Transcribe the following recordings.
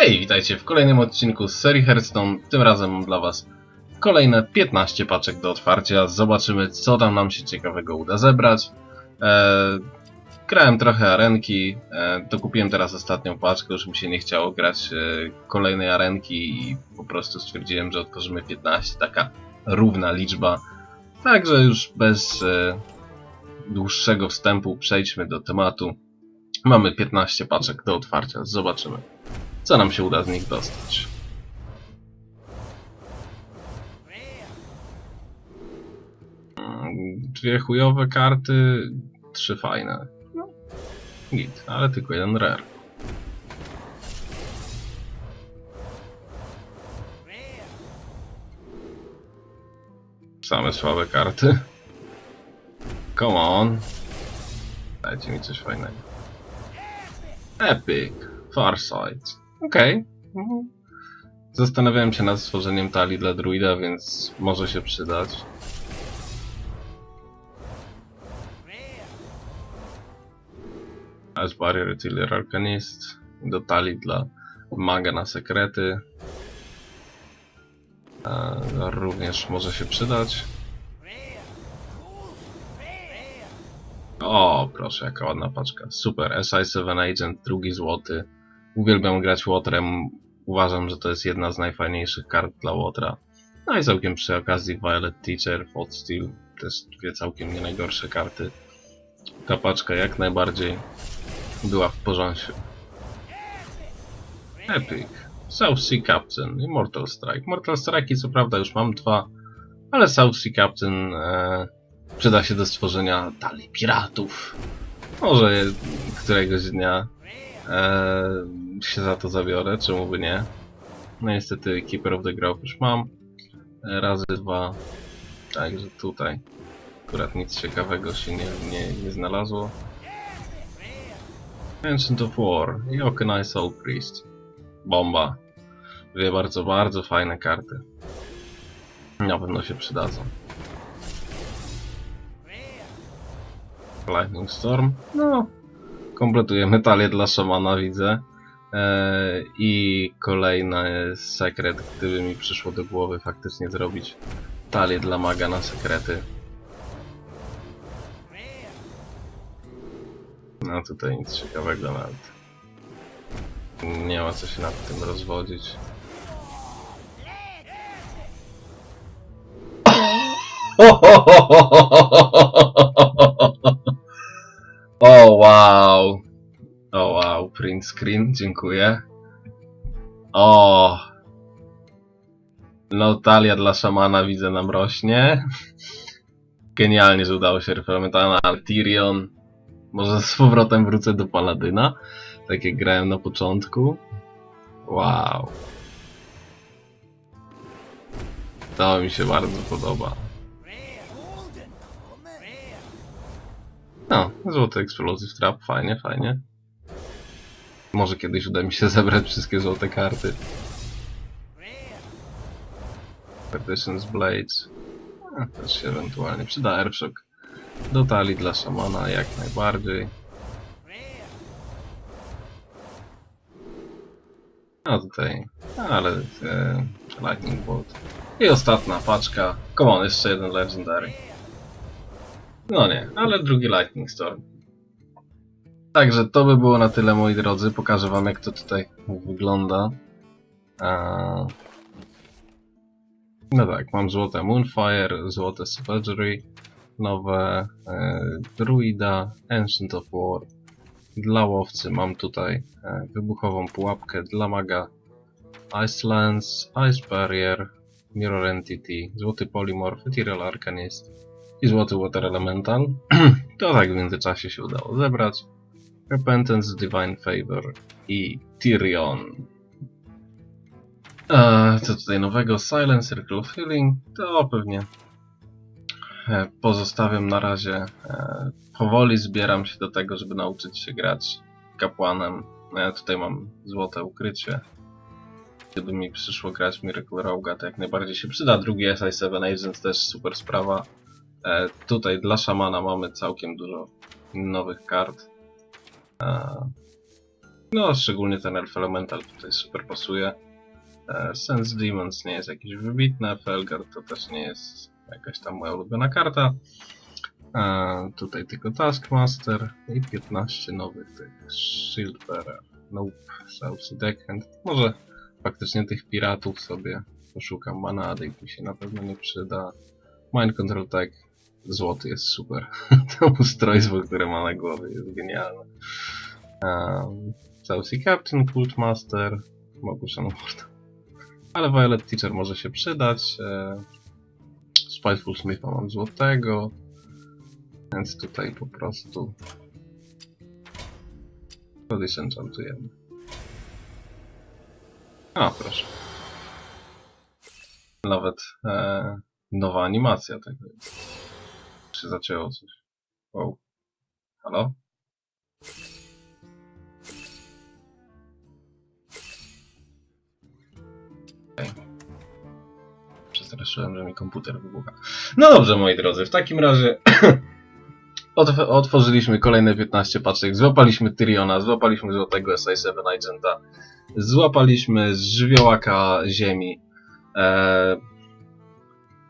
Hej, witajcie w kolejnym odcinku z serii Hearthstone. Tym razem mam dla Was kolejne 15 paczek do otwarcia. Zobaczymy, co tam nam się ciekawego uda zebrać. Eee, grałem trochę arenki, eee, dokupiłem teraz ostatnią paczkę, już mi się nie chciało grać e, kolejnej arenki i po prostu stwierdziłem, że otworzymy 15, taka równa liczba. Także już bez e, dłuższego wstępu przejdźmy do tematu. Mamy 15 paczek do otwarcia, zobaczymy co nam się uda z nich dostać. Mm, Dwie chujowe karty, trzy fajne. No, git, ale tylko jeden rare. Same słabe karty. Come on. Dajcie mi coś fajnego. Epic. Farsight. Okej. Mhm. Zastanawiałem się nad stworzeniem talii dla druida, więc może się przydać. Ash Barrier Tiller Arcanist. Do talii dla maga na sekrety. E, również może się przydać. O, proszę, jaka ładna paczka. Super, SI7 Agent, drugi złoty. Uwielbiam grać Łotrem. Uważam, że to jest jedna z najfajniejszych kart dla Łotra. No i całkiem przy okazji Violet Teacher, Fort Steel, też dwie całkiem nie najgorsze karty. Ta paczka jak najbardziej była w porządku. Epic. South Sea Captain i Mortal Strike. Mortal Strike co prawda już mam dwa, ale South Sea Captain e, przyda się do stworzenia talii piratów. Może któregoś dnia e, się za to zabiorę, czemu by nie. No niestety Keeper of the Grove już mam. E, razy dwa. Także tutaj akurat nic ciekawego się nie, nie, nie znalazło. Ancient of War i Okenai Soul Priest. Bomba. Dwie bardzo, bardzo fajne karty. Na pewno się przydadzą. Lightning Storm. No, kompletujemy talię dla szamana, widzę. Eee, I kolejny sekret, gdyby mi przyszło do głowy faktycznie zrobić talię dla maga na sekrety. No tutaj nic ciekawego nawet. Nie ma co się nad tym rozwodzić. Wow! O wow, print screen, dziękuję. O! No talia dla szamana widzę nam rośnie. Genialnie, że udało się referometana, ale Tyrion. Może z powrotem wrócę do Paladyna, tak jak grałem na początku. Wow. To mi się bardzo podoba. No, złoty Explosive Trap, fajnie, fajnie. Może kiedyś uda mi się zebrać wszystkie złote karty. Partitions Blades. A, też się ewentualnie przyda Airshock. Do talii dla szamana jak najbardziej. A tutaj, ale e, Lightning Bolt. I ostatnia paczka. Come on, jeszcze jeden Legendary. No nie, ale drugi Lightning Storm. Także to by było na tyle moi drodzy. Pokażę wam jak to tutaj wygląda. A... No tak, mam złote Moonfire, złote Savagery, nowe e, Druida, Ancient of War. Dla łowcy mam tutaj e, wybuchową pułapkę, dla maga Icelands, Ice Barrier, Mirror Entity, złoty Polymorph, Ethereal Arcanist i złoty Water Elemental. to tak w międzyczasie się udało zebrać. Repentance, Divine Favor i Tyrion. Eee, co tutaj nowego? Silent Circle of Healing. To pewnie e, pozostawiam na razie. E, powoli zbieram się do tego, żeby nauczyć się grać kapłanem. No ja tutaj mam złote ukrycie. Gdyby mi przyszło grać Miracle Rogue'a, to jak najbardziej się przyda. Drugi SI7 Agent też super sprawa. E, tutaj dla szamana mamy całkiem dużo nowych kart. E, No, szczególnie ten Elf Elemental tutaj super pasuje. E, Sense Demons nie jest jakieś wybitne, Felgar to też nie jest jakaś tam moja ulubiona karta. Tutaj tylko Taskmaster i 15 nowych tych Shield Bearer. Nope, Sea Deckhand. Może faktycznie tych piratów sobie poszukam. Mana Addict mi się na pewno nie przyda. Mind Control Tech złoty jest super. to ustrojstwo, które ma na głowie jest genialne. Um, Captain, Cult Master, Mogution Ward. Ale Violet Teacher może się przydać. E, Spiteful Smitha mam złotego. Więc tutaj po prostu to disenchantujemy. A, proszę. Nawet e, nowa animacja tego jest. Się zacięło coś. Wow. Halo? Przestraszyłem, że mi komputer wybucha. No dobrze, moi drodzy, w takim razie otw- otworzyliśmy kolejne 15 paczek, złapaliśmy Tyriona, złapaliśmy złotego SI7 Agenta, złapaliśmy żywiołaka ziemi. Eee,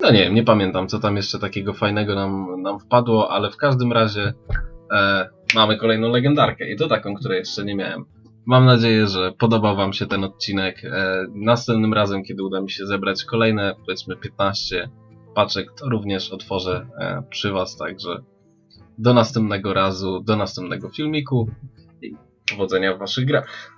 no nie wiem, nie pamiętam, co tam jeszcze takiego fajnego nam, nam wpadło, ale w każdym razie e, mamy kolejną legendarkę i to taką, której jeszcze nie miałem. Mam nadzieję, że podobał Wam się ten odcinek. E, następnym razem, kiedy uda mi się zebrać kolejne, powiedzmy 15 paczek, to również otworzę e, przy Was, także do następnego razu, do następnego filmiku i powodzenia w Waszych grach.